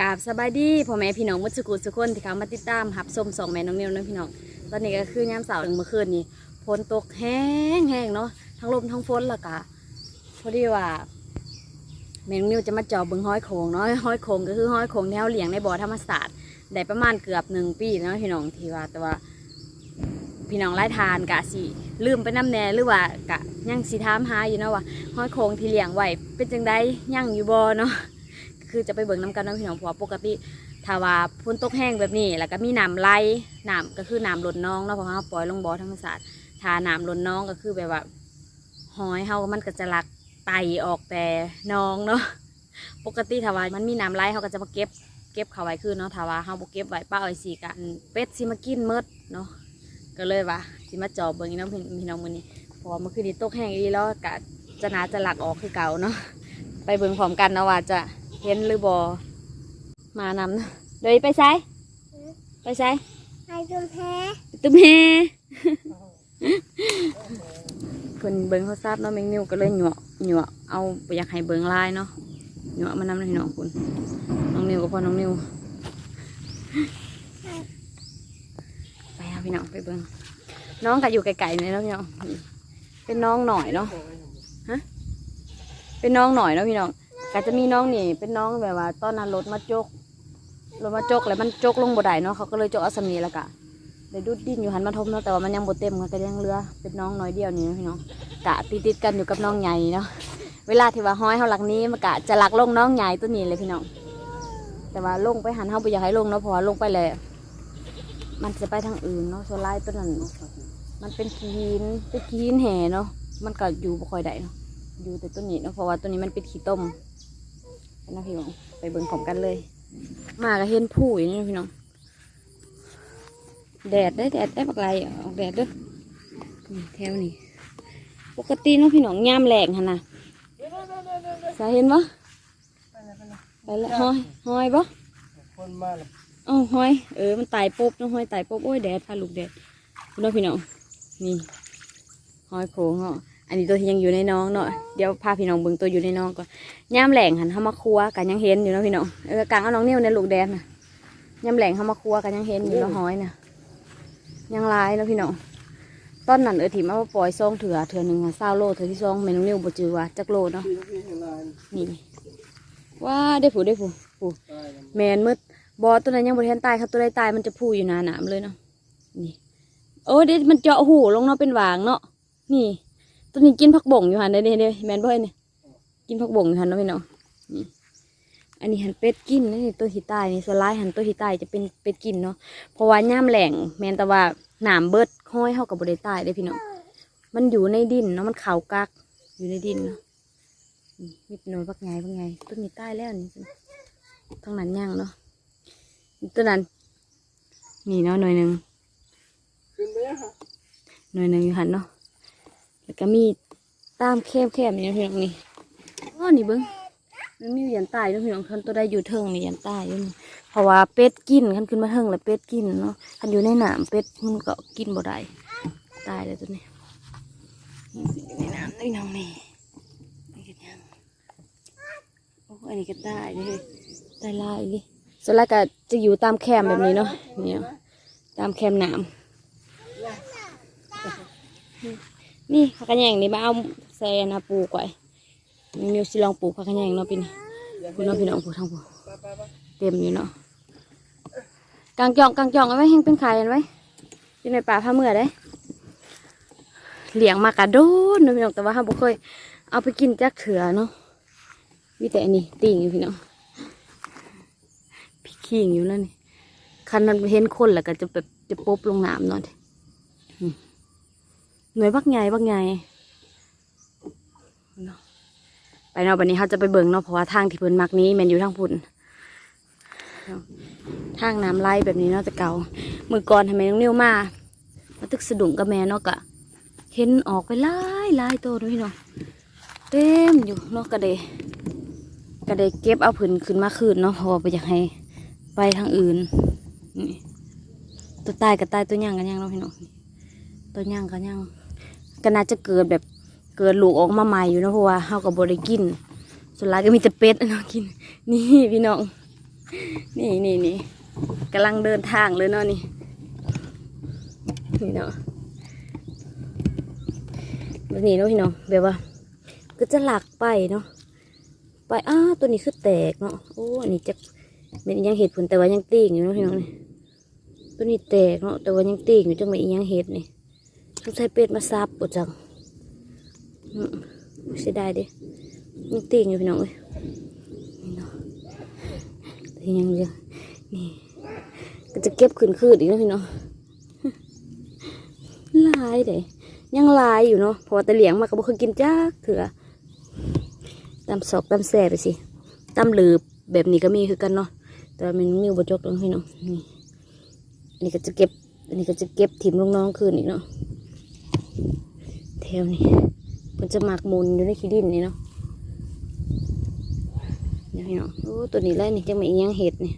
กาบสบายดีพ่อแม่พี่น้องมุดสกุลสุกคนที่เขามาติดตามหับส้มสองแม่น้องนิวเนาะพี่น้องตอนนี้ก็คือยามเสาร์เมื่อคืนนี้ฝนตกแห้งแห้งเนาะทั้งลมทั้งฝนละกะพอดีว่าแม่น้องนิวจะมาจอบเบิ้งห้อยโขงเนาะห้อยโขงก็คือห้อยโขงแนวเหลียงในบ่อธรรมศาสตร์ได้ประมาณเกือบหนึ่งปีเนาะพี่น้องที่ว่าแต่ว่า พี่น้องไล่ทานกะสิลืมไปน้ำแน่หรือว่ากะยังสิถามหาอยู่เนาะว่าห้อยโขงที่เลี้ยงไว้เป็นจังไดยังอยู่บ่อเนาะ คือจะไปเบิ่งน้ำกันนาะพี่น้องเพราะว่าปกติถ้าว่าพ้นตกแห้งแบบนี้ แล้วก็มีน้ำไหลน้ำก็คือน้ำหล่นน้องเนาะเพราะเราปล่อยลงบ่อธรรมศาสตร์ถ้าน้ำหล่นน้องก็คือแบบว่าหอยเฮามันก็จะหลักไตออกแต่น้องเนาะปกติถ้าว่ามันมีน้ำไหลเขาก็จะมาเก็บเก็บเขาไว้คือเนาะถ้าว่าเฮาบ่เก็บไว้ป้าอ้อยสีกันเป็ดสิมากินเมดเนาะก็เลยว่าสิมาจอบเบิ่งน้องพี่น้องมื้อนี้พราะว่าเมื่อคืนนี้ตกแห้งอีแล้วก็จะนาจะหลักออกคือเก่าเนาะไปเบิ่งพร้อมกันเนาะว่าจะ เห็นหรือบอมานำเนาะเดี๋ยวไปใช้ไปใช้ไอจุมแพ้ตุ้มเฮเพิ่นเบิ่งเขาทราบเนาะแมงนิวก็เลยหยวกหยวกเอาบ่อยากให้เบิ่งลายเนาะหยวกมานำเลยน้องคุณน้องนิวกับพ่อน้องนิวไปเอาพี่น้องไปเบิ่งน้องก็อยู่ไกลๆเลยเนาะพี่น้องเป็นน้องหน่อยเนาะเป็นน้องหน่อยเนาะพี่น้อง ก็จะมีน้องนี่ เป็นน้องแบบว่า ตอนนั้นรถมาจกรถมาจกแล้วมันจกลงบ่ได้เนาะเขาก็เลยจกเอาสมีแล้วกะได้ดุดดิ้นอยู่หันมาทมเนาะแต่ว่ามันยังบ่เต็มก็ยังเหลือเป็นน้องน้อยเดียวนี่เนาะพี่น้องกะติดติดกันอยู่กับน้องใหญ่เนาะเวลาที่ว่าห้อยเฮาหลักนี้มันกะจะหลักลงน้องใหญ่ตัวนี้เลยพี่น้องแต่ว่าลงไปหันเฮาบ่อยากให้ลงเนาะเพราะว่าลงไปแล้วมันจะไปทางอื่นเนาะโซล่ตัวนั้นมันเป็นขีนเป็นขีนแห่เนาะมันก็อยู่บ่ค่อยได้เนาะอยู่แต่ต้นนี้เนาะเพราะว่าต้นนี้มันเป็นขี้ต้ม นะพี่น้องไปเบิ่งของกันเลย มาก็เห็นผู้อย่างนี้นะพี่น้องแดดได้แดดได้บักไรออกแดดเด้อนี่แถวนี้ปกติเนาะพี่น้องยามแหลงหันนะสาเห็นปะไปแล้วห้อยห้อยปะคนมาแล้วอ้าวห้อยเออมันตายปุ๊บเนาะห้อยตายปุ๊บโอ้ยแดดพาลูกแดดพี่น้องพี่น้องนี่ห้อยโค้งเนาะ อันนี้ตัวที่ยังอยู่ในน้องเนาะเดี๋ยวพาพี่น้องเบิ่งตัวอยู่ในน้องก่อนย่ามแหลงหันเข้ามาคัวกันยังเห็นอยู่เนาะพี่น้องเออกลางเอาน้องนิ้วในลูกแดนน่ะย่ามแหลงเข้ามาคัวกันยังเห็นอยู่เนาะห้อยน่ะยังลายเนาะพี่น้องตอนนั้นเออถิ่มเอาปล่อยซองเถื่อเถื่อหนึ่งเศร้าโลเถื่อที่ซองแม่น้องนิ้วบ่จือว่าจักโลเนาะพี่พี่เห็นลายนี่ว้าได้ผูได้ผูผูแล้วแมนมืดบอตัวนั้นยังบริเทนตายครับตัวใดตายมันจะพูอยู่หนาหนามเลยเนาะนี่โอ้เด็ดมันเจาะหูลงเนาะเป็นหวางเนาะนี่ ตัวนี้กินผักบ่งอยู่หันเด้เด้เด้แมนบ่อยเนี่ยกินผักบ่งอยู่หันเนาะพี่น้องนี่อันนี้หันเป็ดกินนะนี่ตัวที่ตายนี่สวนไลายหันตัวที่ตายจะเป็นเป็ดกินเนาะเพราะว่าย่ามแหลงแมนแต่ว่าหนามเบิดห้อยเฮากับบริตายได้พี่น้องมันอยู่ในดินเนาะมันขาวกักอยู่ในดินเนาะนี่มีหน่วยพักไงพักไงต้นนี้ตายแล้วนี่ทั้งนั้นย่างเนาะต้นนั้นนี่เนาะหน่วยหนึ่งขึ้นไปยังฮะหน่วยหนึ่งอยู่หันเนาะ แล้วก็มีตามแคบแคบๆนี่นะพี่น้องนี่อ๋อนี่เบิ้งมันมียันใต้ด้วยพี่น้องคันตัวได้อยู่เทิงนี่ยันใต้ด้วยนี่เพราะว่าเป็ดกินคันขึ้นมาเทิงแล้วเป็ดกินเนาะคันอยู่ในน้ำเป็ดมันก็กินบ่ได้ตายเลยตัวนี้อยู่ในน้ำด้วยน้องนี่นี่กันยังโอ้อันนี้ก็ตายเลยตายลายเลยส่วนแรกก็จะอยู่ตามแคมแบบนี้เนาะนี่เนาะตามแคมน้ำ นี่ผักกระแยงนี่มาเอาแซนะปลูกไว้มิวสิลองปลูกผักกระแยงเนาะพี่นี่พี่น้องพี่น้องปลูกทั้งปลูกเต็มอยู่เนาะกางจ่องกางจ่องเอาไว้แห้งเป็นไข่กันไว้อยู่ในป่าผ้าเมื่อได้เลี้ยงมากระโดดเนาะพี่น้องแต่ว่าห้าบ่เคย เอาไปกินจักเถื่อเนาะมีแต่นนี้ติ่งอยู่พี่น้องพี่ขิงอยู่นั่นนี่คันนั้นเห็นคนแล้วก็จะแบบจะปบลงน้ำเนาะ หน่วยบักใหญ่บักใหญ่เนาะไปเนาะวันนี้เขาจะไปเบิ่งเนาะเพราะว่าทางที่เพิ่นมักนี้มันอยู่ทางพุ่นทางน้ำไหลแบบนี้เนาะแต่เก่ามือก่อนทำไมน้องเนิ้วมามาตึกสะดุ้งกับแม่เนาะกะเห็นออกไปหลายหลายตัวด้วยเนาะเต็มอยู่เนาะกระเดกระเดเก็บเอาผืนขึ้นมาคืนเนาะเพราะว่าไปอยากให้ไปทางอื่นนี่ตัวตายกับตายตัวย่างกันย่างเนาะพี่น้องตัวย่างกันย่าง ก็น่าจะเกิดแบบเกิดลูกออกมาใหม่อยู่นะเพราะว่าเฮากับบริกิน ส่วนหลายก็มีแต่เป็ดเนาะกิน นี่พี่น้อง นี่นี่นี่กำลังเดินทางเลยเนาะนี่นี่เนาะแบบนี้เนาะพี่น้องแบบว่า ก็จะหลักไปเนาะไปอ้าตัวนี้คือแตกเนาะโอ้อันนี้จะเป็นยังเห็ดผลแต่ว่ายังตีงอยู่เนาะพี่น้องนี่ตัวนี้แตกเนาะแต่ว่ายังตีงอยู่จังไม่อีหยังเห็ดนี่ สงสัยเป็ดมาซับปวดจังเสียดายเดิยังตีงอยู่พี่น้องเอ้ยนี่เนาะต่ยังเดียวนี่ก็จะเก็บขึ้นคืนอีกนะพี่น้องลายเด้ยังลายอยู่เนาะเพอแต่เหลียงมาก็บ่เคยกินจ้าเถื่อตำศอกตำแซ่ไปสิตำหลืบแบบนี้ก็มีคือกันเนาะแต่มันนิ้วบจกลงพี่น้องนี่อันนี้ก็จะเก็บอันนี้ก็จะเก็บถิ่มลงน้องคืนอีกเนาะ แถวนี้มันจะหมักมุนอยู่ในขี้ดินนี่เนาะนี่พี่น้องโอ้ตัวนี้แหละนี่จะมาอีหยังเห็ดนี่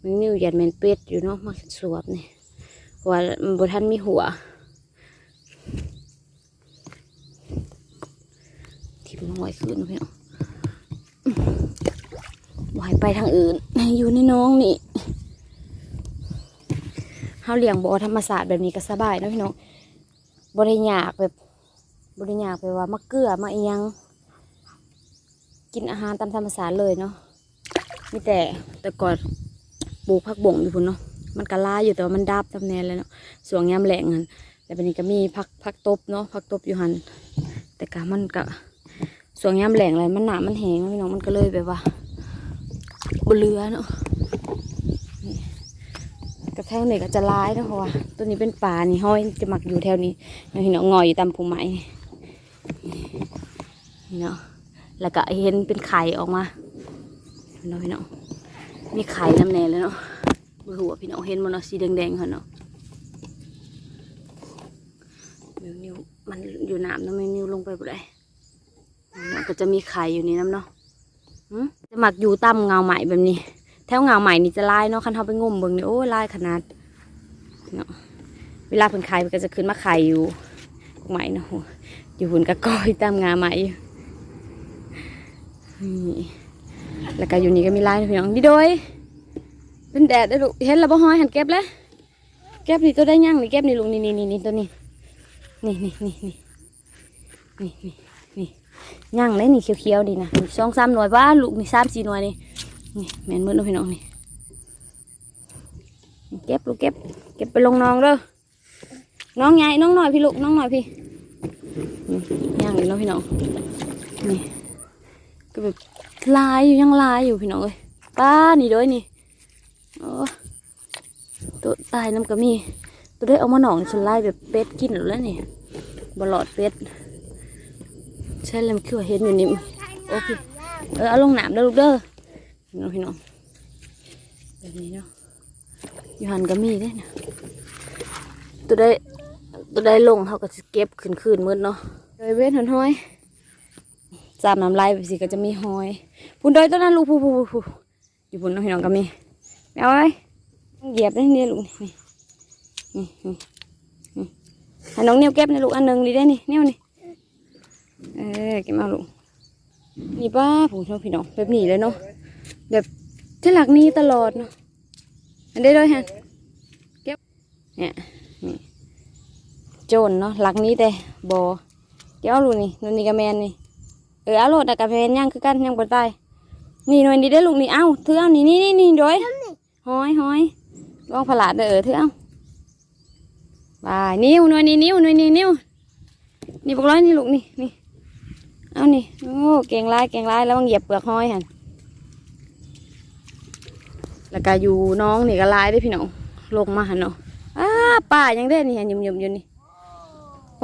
มันนิ้วหยันแมนเป็ดอยู่เนาะมาสวบนี่เพราะว่ามันบทันมีหัวทิมน้อยคืนพี่น้องวายไปทางอื่น อยู่ในน้องนี่เฮาเลี้ยงบอธรรมศาสตร์แบบนี้ก็สบายเนาะพี่น้องบริยากแบบ บริยาไปว่ามาเกลือมาเอียง กินอาหารตามธรรมศาตร์เลยเนาะมีแต่แต่ก่อนปลูกผักบ่งอยู่พุ่นเนาะมันก็ลายอยู่แต่ว่ามันดับตำแหน่งแล้วเนาะสวงยามแหลงหันแต่เป็นนี้ก็มีผักผักตบเนาะผักตบอยู่หันแต่กะมันก็ส่วนยามแหลงอะไรมันหนามันแหงพี่น้องมันก็เลยแบบว่าบเรือเนาะกระแทงเนี่ยก็จะร้ายเนาะเพราะว่าตัวนี้เป็นป่านี่ห้อยจะหมักอยู่แถวนี้พี่น้องงอยอยู่ตามภูไม้นี่ เนาะแล้วก็เห็นเป็นไข่ออกมาพี่น้องพี่น้องมีไข่น้ำแน่เลยเนาะบหัวพี่น้องเห็นมันเนาะสีแดงๆเหรอเนาะนิ้วนิ้วมันอยู่น้ำเนาะไม่นิ้วลงไปบ่ได้มันก็จะมีไข่อยู่ในน้ำเนาะจะหมักอยู่ตามเงาใหม่แบบนี้ แถวเงาใหม่นี่จะลายเนาะคันเขาไปงมเบิ่งนี่โอ้ยลายขนาดเนาะเวลาเพิ่นไข่มันก็จะขึ้นมาไข่อยู่ใหม่เนาะ อยู่หุ่นกระก้อยตามงาใหม่อยู่นี่แล้วก็อยู่นี่ก็มีลายพี่น้องดิโดยเป็นแดดได้ลูกเห็นแล้วบ่ห้อยหันเก็บแล้วเก็บนี่ตัวได้ย่างนี่เก็บนี่ลูกนี่นี่นี่ตัวนี้นี่นี่นี่นี่นี่นี่นี่ย่างเลยนี่เขียวๆดีนะนี่สองสามหน่วยว่าลูกนี่สามสี่หน่วยนี่นี่แม่นมืดเนาะพี่น้องนี่เก็บลูกเก็บเก็บไปลงน้องเด้อน้องใหญ่น้องหน่อยพี่ลูกน้องหน่อยพี่ ย่างอยู่เนาะพี่น้องนี่ก็แบบลายอยู่ยังลายอยู่พี่น้องเอ้ยป้านี่ด้วยนี่โอ้ตัวตายน้ำก็มี ตัวได้เอามาหนองฉันไล่แบบเป็ดกินแล้วนี่บลอดเป็ดใช่แล้วมันคือเห็นอยู่นี่โอเคเออเอาลงน้ำเด้อลูกเด้อพี่น้องพี่น้องแบบนี้เนาะอยู่หันก็มีได้นะตัวได้ ตัวได้ลงเขาก็จะเก็บขึ้นคืนมืดเนาะโดยเว้นหนห้อยจามน้ำลายไปสิก็จะมีหอยพุ่นดอยตัวนั้นลูกผู้ผู้ผู้ผู้อยู่พุ่นเนาะพี่น้องก็มีไม่เอาไว้เหยียบได้เนี่ยลูกนี่นี่นี่นี่ให้น้องเนี่ยวเก็บในลูกอันหนึ่งดีได้นี่เนี่ยวนี่เออเก็บมาลูกนี่ป้าผมชอบพี่น้องแบบนี้เลยเนาะแบบที่หลักนี้ตลอดเนาะอันได้ด้วยฮะเก็บเนี่ยนี่ โจนเนาะหลักนี้แต่บอเก็บเอาลูกนี่นนนี่กระแมนนี่เออเอาโลดอะกระแพนย่างคือกันย่างบนใต้นี่หน่วยนี้ได้ลูกนี่เอ้าเธอเอานี่นี่นี่นี่ด้วยห้อยห้อยลองผลาดเด้อเออเธอเอาบายนิ้วหน่วยนี้นิ้วหน่วยนี้นิ้วนี่บอกร้อยนี่ลูกนี่นี่เอานี่โอ้เก่งลายเก่งลายแล้วมันเหยียบเปลือกห้อยหันแล้วก็อยู่น้องนี่ก็ลายได้พี่น้องลงมาหันเนาะอ้าป่ายังได้นี่หันยุ่มๆอยู่นี่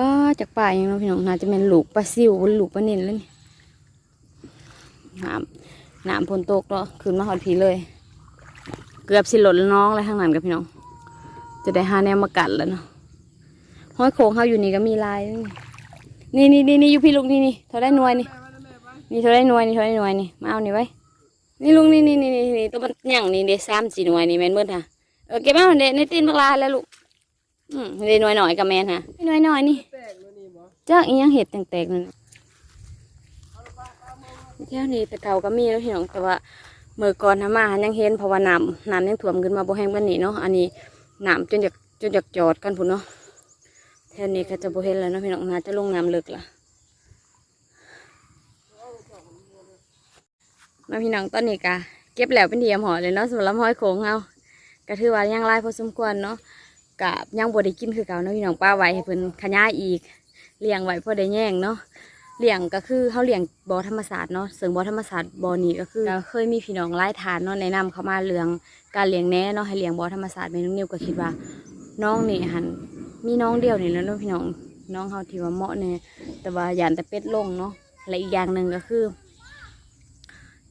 ป้าจากป่ายังเนาพี่น้องน่าจะเป็นหลูกปลาซิวบนลูกปลาเน่นแล้วนี่น้ำน้ำพนตกเนาะขึ้นมาหอดผีเลย เกือบสิหล่นน้องเลยข้างนั้นกับพี่น้อง จะได้หาแนวมากัดแล้วเนาะห้อยโค้งเขาอยู่นี่ก็มีลายนี่นี่นี่นี่อยู่พี่ลุงนี่นี่เท่าได้นวยนี่นี่เท่าได้นวยนี่เท่าได้นวยนี่มาเอานี่ไว้นี่ลุงนี่นี่นี่นี่ตัวมันหยั่งนี่เดี๋ยวสามสี่หน่วยนี่แมนเบิดฮะเออเก็บเอาเดี๋ยวในตีนบักลาแล้วลูกอืมเดี๋ยวหน่วยหน่อยกับแมนฮะหน่วยหน่อยนี่ จ้าอียังเห็ดแตกๆนั่นน่ะแถวนี้แต่เก่าก็มีแล้วพี่น้องแต่ว่าเมื่อก่อนทำมาหันยังเห็นเพราะว่าน้ำน้ำยังท่วมขึ้นมาโบแห้งกันนี่เนาะอันนี้น้ำจนอยากจนอยากจอดกันพุ่นเนาะแทนนี้ก็จะโบเห็นแล้วเนาะพี่น้องน่าจะลงน้ำลึกละมาพี่น้องตอนนี้ก็เก็บแล้วเป็นเดียมหอเลยเนาะสำหรับห้อยโขงเฮาก็ถือว่ายังหลายพอสมควรเนาะกับยังบ่ได้กินคือเก่าเนาะพี่น้องป้าไว้ให้เพิ่นขยายอีก เลี้ยงไว้พอได้แย่งเนาะเลี้ยงก็คือเขาเลี้ยงบอธรรมศาสตร์เนาะซึ่งบอธรรมศาสตร์บอนี้ก็คือเคยมีพี่น้องไล่ทานเนาะแนะนำเขามาเรื่องการเลี้ยงแน่เนาะให้เลี้ยงบอธรรมศาสตร์แม่น้องนิวก็คิดว่า น้องนี่หันมีน้องเดียวนี่แล้วเนาะพี่น้องน้องเขาที่ว่าเหมาะเนี่ยแต่ว่าหยานแต่เป็ดลงเนาะและอีกอย่างหนึ่งก็คือ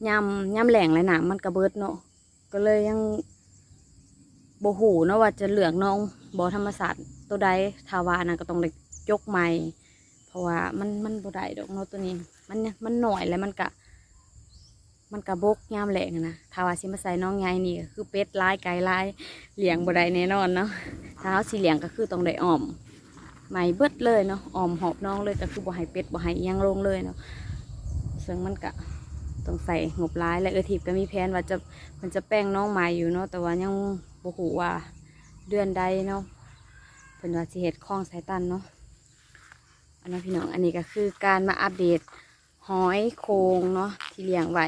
ยำยำแหลงและหนามันกระเบิดเนาะก็เลยยังโบหูเนาะว่าจะเหลือกน้องบอธรรมศาสตร์ตัวใดทาวานะก็ต้องได้ยกใหม่ เพราะว่ามันมันบ่ได้ดอกเนาะตัวนี้ มันเนี่ยมันหน่อยแล้วมันกะ มันกะบกยามแหลงนะถ้าว่าสิมาใส่น้องใหญ่นี่ก็คือเป็ดลายไก่ลายเลี้ยงบ่ได้แน่นอนเนาะถ้าเฮาสิเหลียงก็คือต้องได้อ้อมไหมเบิดเลยเนาะอ้อมหอบน้องเลยก็คือบ่ให้เป็ดบ่ให้ยังลงเลยเนาะซึ่งมันกะต้องใส่งบร้ายและเออทิพก็มีแผนว่าจะมันจะแป้งน้องใหม่อยู่เนาะแต่ว่ายังบ่ฮู้ว่าเดือนใดเนาะเพิ่นว่าสิเฮ็ดคล้องสายตันเนาะ อันนั้พี่น้องอันนี้ก็คือการมาอัปเดตหอยโครงเนาะที่เลี้ยงไว้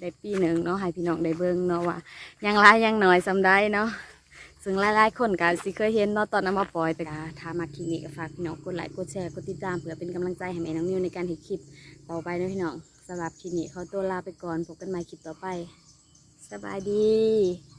ได้ปีหนึ่งเนาะให้พี่น้องได้เบิ่งเนาะว่ายังร้ายยังหน้อยสำได้เนาะซึ่งหลายๆคนก็สิเคยเห็นเนาะตอนนั้นมาปล่อยแต่ก็ถ้ามาคลิปนี้ก็ฝากพี่น้องกดไลค์กดแชร์กดติดตามเพื่อเป็นกำลังใจให้แม่น้องนิวในการเห็นคลิปต่อไปเนาะพี่น้องสำหรับคลิปนี้ขอตัวลาไปก่อนพบกันใหม่คลิปต่อไป สบายดี